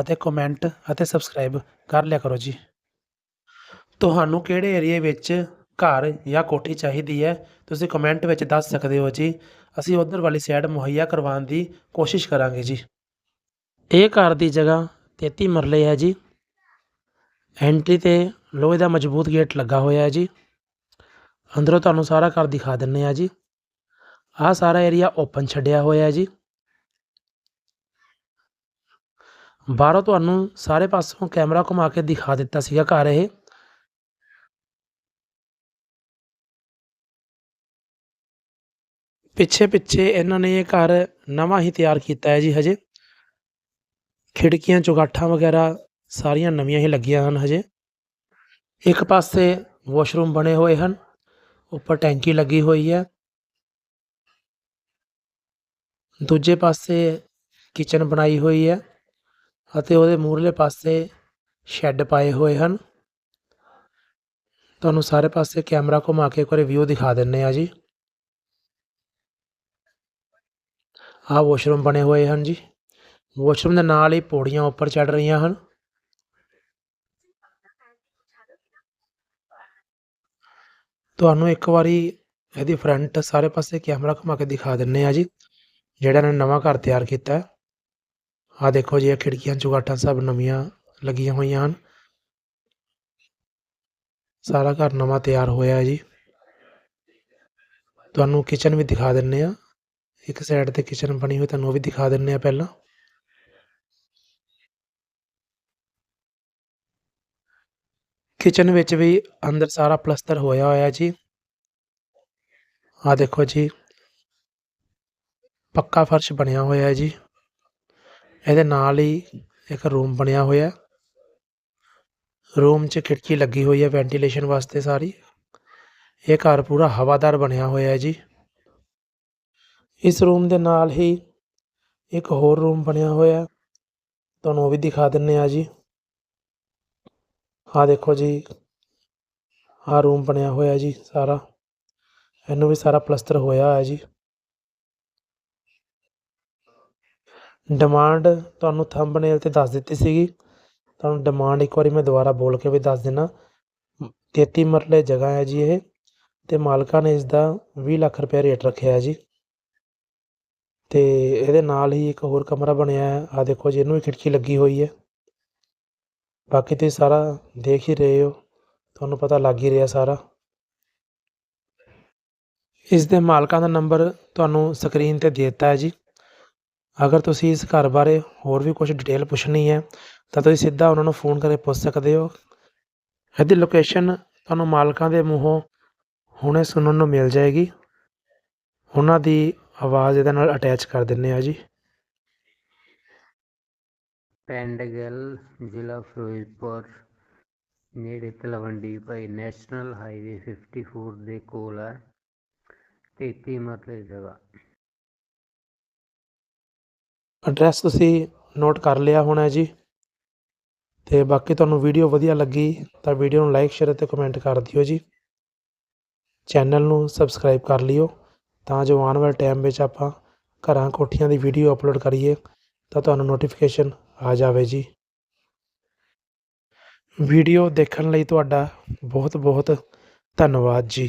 ਅਤੇ ਕਮੈਂਟ ਅਤੇ ਸਬਸਕ੍ਰਾਈਬ ਕਰ ਲਿਆ ਕਰੋ ਜੀ। ਤੁਹਾਨੂੰ ਕਿਹੜੇ ਏਰੀਏ ਵਿੱਚ ਘਰ ਜਾਂ ਕੋਠੀ ਚਾਹੀਦੀ ਹੈ, ਤੁਸੀਂ ਕਮੈਂਟ ਵਿੱਚ ਦੱਸ ਸਕਦੇ ਹੋ ਜੀ। ਅਸੀਂ ਉਧਰ ਵਾਲੀ ਸਾਈਡ ਮੁਹੱਈਆ ਕਰਵਾਉਣ ਦੀ ਕੋਸ਼ਿਸ਼ ਕਰਾਂਗੇ ਜੀ। ਇਹ ਘਰ ਦੀ ਜਗ੍ਹਾ 33 ਮਰਲੇ ਹੈ ਜੀ। ਐਂਟਰੀ ਤੇ ਲੋਹੇ ਦਾ ਮਜ਼ਬੂਤ ਗੇਟ ਲੱਗਾ ਹੋਇਆ ਹੈ ਜੀ। ਅੰਦਰੋਂ ਤੁਹਾਨੂੰ ਸਾਰਾ ਘਰ ਦਿਖਾ ਦਿੰਨੇ ਆ ਜੀ। ਆਹ ਸਾਰਾ ਏਰੀਆ ਓਪਨ ਛੱਡਿਆ ਹੋਇਆ ਹੈ ਜੀ। ਬਾਹਰੋਂ ਤੁਹਾਨੂੰ ਸਾਰੇ ਪਾਸੋਂ ਕੈਮਰਾ ਘੁਮਾ ਕੇ ਦਿਖਾ ਦਿੱਤਾ ਸੀਗਾ ਘਰ ਇਹ। ਪਿੱਛੇ ਪਿੱਛੇ ਇਹਨਾਂ ਨੇ ਇਹ ਘਰ ਨਵਾਂ ਹੀ ਤਿਆਰ ਕੀਤਾ ਹੈ ਜੀ ਹਜੇ। ਖਿੜਕੀਆਂ, ਚੁਗਾਠਾਂ ਵਗੈਰਾ ਸਾਰੀਆਂ ਨਵੀਆਂ ਹੀ ਲੱਗੀਆਂ ਹਨ ਹਜੇ। ਇੱਕ ਪਾਸੇ ਵਾਸ਼ਰੂਮ ਬਣੇ ਹੋਏ ਹਨ, ਉੱਪਰ ਟੈਂਕੀ ਲੱਗੀ ਹੋਈ ਹੈ। ਦੂਜੇ ਪਾਸੇ ਕਿਚਨ ਬਣਾਈ ਹੋਈ ਹੈ। ਅਤੇ ਉਹਦੇ ਮੂਹਰਲੇ ਪਾਸੇ ਸ਼ੈੱਡ ਪਾਏ ਹੋਏ ਹਨ। ਤੁਹਾਨੂੰ ਸਾਰੇ ਪਾਸੇ ਕੈਮਰਾ ਘੁਮਾ ਕੇ ਇੱਕ ਵਾਰੀ ਵਿਊ ਦਿਖਾ ਦਿੰਨੇ ਆ ਜੀ। ਆਹ ਵਾਸ਼ਰੂਮ ਬਣੇ ਹੋਏ ਹਨ ਜੀ। ਵਾਸ਼ਰੂਮ ਦੇ ਨਾਲ ਹੀ ਪੌੜੀਆਂ ਉੱਪਰ ਚੜ ਰਹੀਆਂ ਹਨ। ਤੁਹਾਨੂੰ ਇੱਕ ਵਾਰੀ ਇਹਦੀ ਫਰੰਟ ਸਾਰੇ ਪਾਸੇ ਕੈਮਰਾ ਘੁਮਾ ਕੇ ਦਿਖਾ ਦਿੰਨੇ ਆ ਜੀ, ਜਿਹੜਾ ਇਹਨਾਂ ਨੇ ਨਵਾਂ ਘਰ ਤਿਆਰ ਕੀਤਾ ਹੈ। ਆ ਦੇਖੋ ਜੀ, ਇਹ ਖਿੜਕੀਆਂ, ਚੁਗਾਟਾਂ ਸਭ ਨਵੀਆਂ ਲੱਗੀਆਂ ਹੋਈਆਂ ਹਨ। ਸਾਰਾ ਘਰ ਨਵਾਂ ਤਿਆਰ ਹੋਇਆ ਹੈ ਜੀ। ਤੁਹਾਨੂੰ ਕਿਚਨ ਵੀ ਦਿਖਾ ਦਿੰਨੇ ਆ ਇੱਕ ਸਾਈਡ ਤੇ ਕਿਚਨ ਬਣੀ ਹੋਈ, ਤੁਹਾਨੂੰ ਉਹ ਵੀ ਦਿਖਾ ਦਿੰਨੇ ਆ ਪਹਿਲਾਂ। ਕਿਚਨ ਵਿੱਚ ਵੀ ਅੰਦਰ ਸਾਰਾ ਪਲਸਤਰ ਹੋਇਆ ਹੋਇਆ ਜੀ। ਆ ਦੇਖੋ ਜੀ, ਪੱਕਾ ਫਰਸ਼ ਬਣਿਆ ਹੋਇਆ ਹੈ ਜੀ। ਇਹਦੇ ਨਾਲ ਹੀ ਇੱਕ ਰੂਮ ਬਣਿਆ ਹੋਇਆ। ਰੂਮ 'ਚ ਖਿੜਕੀ ਲੱਗੀ ਹੋਈ ਹੈ ਵੈਂਟੀਲੇਸ਼ਨ ਵਾਸਤੇ ਸਾਰੀ। ਇਹ ਘਰ ਪੂਰਾ ਹਵਾਦਾਰ ਬਣਿਆ ਹੋਇਆ ਹੈ ਜੀ। ਇਸ ਰੂਮ ਦੇ ਨਾਲ ਹੀ ਇੱਕ ਹੋਰ ਰੂਮ ਬਣਿਆ ਹੋਇਆ। ਤੁਹਾਨੂੰ ਉਹ ਵੀ ਦਿਖਾ ਦਿੰਨੇ ਆ ਜੀ। ਆਹ ਦੇਖੋ ਜੀ, ਆਹ ਰੂਮ ਬਣਿਆ ਹੋਇਆ ਜੀ ਸਾਰਾ। ਇਹਨੂੰ ਵੀ ਸਾਰਾ ਪਲਸਤਰ ਹੋਇਆ ਹੈ ਜੀ। ਡਿਮਾਂਡ ਤੁਹਾਨੂੰ ਥੰਬਨੇਲ ਤੇ ਦੱਸ ਦਿੱਤੀ ਸੀਗੀ। ਤੁਹਾਨੂੰ ਡਿਮਾਂਡ ਇੱਕ ਵਾਰੀ ਮੈਂ ਦੁਬਾਰਾ ਬੋਲ ਕੇ ਵੀ ਦੱਸ ਦਿੰਨਾ। 33 ਮਰਲੇ ਜਗ੍ਹਾ ਹੈ ਜੀ ਇਹ ਤੇ ਮਾਲਕਾਂ ਨੇ ਇਸ ਦਾ 20 ਲੱਖ ਰੁਪਏ ਰੇਟ ਰੱਖਿਆ ਹੈ ਜੀ। ਤੇ ਇਹਦੇ ਨਾਲ ਹੀ ਇੱਕ ਹੋਰ ਕਮਰਾ ਬਣਿਆ ਹੈ। ਆ ਦੇਖੋ ਜੀ, ਇਹਨੂੰ ਵੀ ਖਿੜਕੀ ਲੱਗੀ ਹੋਈ ਹੈ। ਬਾਕੀ ਤੁਸੀਂ ਸਾਰਾ ਦੇਖ ਹੀ ਰਹੇ ਹੋ। ਤੁਹਾਨੂੰ ਪਤਾ ਲੱਗ ਹੀ ਰਿਹਾ ਸਾਰਾ। ਇਸ ਦੇ ਮਾਲਕਾਂ ਦਾ ਨੰਬਰ ਤੁਹਾਨੂੰ ਸਕਰੀਨ ਤੇ ਦੇ ਦਿੱਤਾ ਹੈ ਜੀ। ਅਗਰ ਤੁਸੀਂ ਇਸ ਘਰ ਬਾਰੇ ਹੋਰ ਵੀ ਕੁਝ ਡਿਟੇਲ ਪੁੱਛਣੀ ਹੈ, ਤਾਂ ਤੁਸੀਂ ਸਿੱਧਾ ਉਹਨਾਂ ਨੂੰ ਫੋਨ ਕਰਕੇ ਪੁੱਛ ਸਕਦੇ ਹੋ। ਇਹਦੀ ਲੋਕੇਸ਼ਨ ਤੁਹਾਨੂੰ ਮਾਲਕਾਂ ਦੇ ਮੂੰਹੋਂ ਹੁਣੇ ਸੁਣਨ ਨੂੰ ਮਿਲ ਜਾਏਗੀ। ਉਹਨਾਂ ਦੀ ਆਵਾਜ਼ ਇਹਦੇ ਨਾਲ ਅਟੈਚ ਕਰ ਦਿੰਨੇ ਆ ਜੀ। ਪਿੰਡ ਗਿੱਲ, ਜ਼ਿਲ੍ਹਾ ਫਿਰੋਜ਼ਪੁਰ, ਨੇੜੇ ਤਲਵੰਡੀ ਭਾਈ ਨੈਸ਼ਨਲ ਹਾਈਵੇ 54 ਦੇ ਕੋਲ ਹੈ। 33 ਮਰਲੇ ਜਗ੍ਹਾ। ਐਡਰੈਸ ਤੁਸੀਂ ਨੋਟ ਕਰ ਲਿਆ ਹੋਣਾ ਜੀ। ਤੇ ਬਾਕੀ ਤੁਹਾਨੂੰ ਵੀਡੀਓ ਵਧੀਆ ਲੱਗੀ ਤਾਂ ਵੀਡੀਓ ਨੂੰ ਲਾਈਕ ਸ਼ੇਅਰ ਅਤੇ ਕਮੈਂਟ ਕਰ ਦਿਓ ਜੀ। ਚੈਨਲ ਨੂੰ ਸਬਸਕ੍ਰਾਈਬ ਕਰ ਲਿਓ ਤਾਂ ਜੋ ਆਉਣ ਵਾਲੇ ਟਾਈਮ ਵਿੱਚ ਆਪਾਂ ਘਰਾਂ ਕੋਠੀਆਂ ਦੀ ਵੀਡੀਓ ਅਪਲੋਡ ਕਰੀਏ ਤਾਂ ਤੁਹਾਨੂੰ ਨੋਟੀਫਿਕੇਸ਼ਨ ਆ ਜਾਵੇ ਜੀ। ਵੀਡੀਓ ਦੇਖਣ ਲਈ ਤੁਹਾਡਾ ਬਹੁਤ ਬਹੁਤ ਧੰਨਵਾਦ ਜੀ।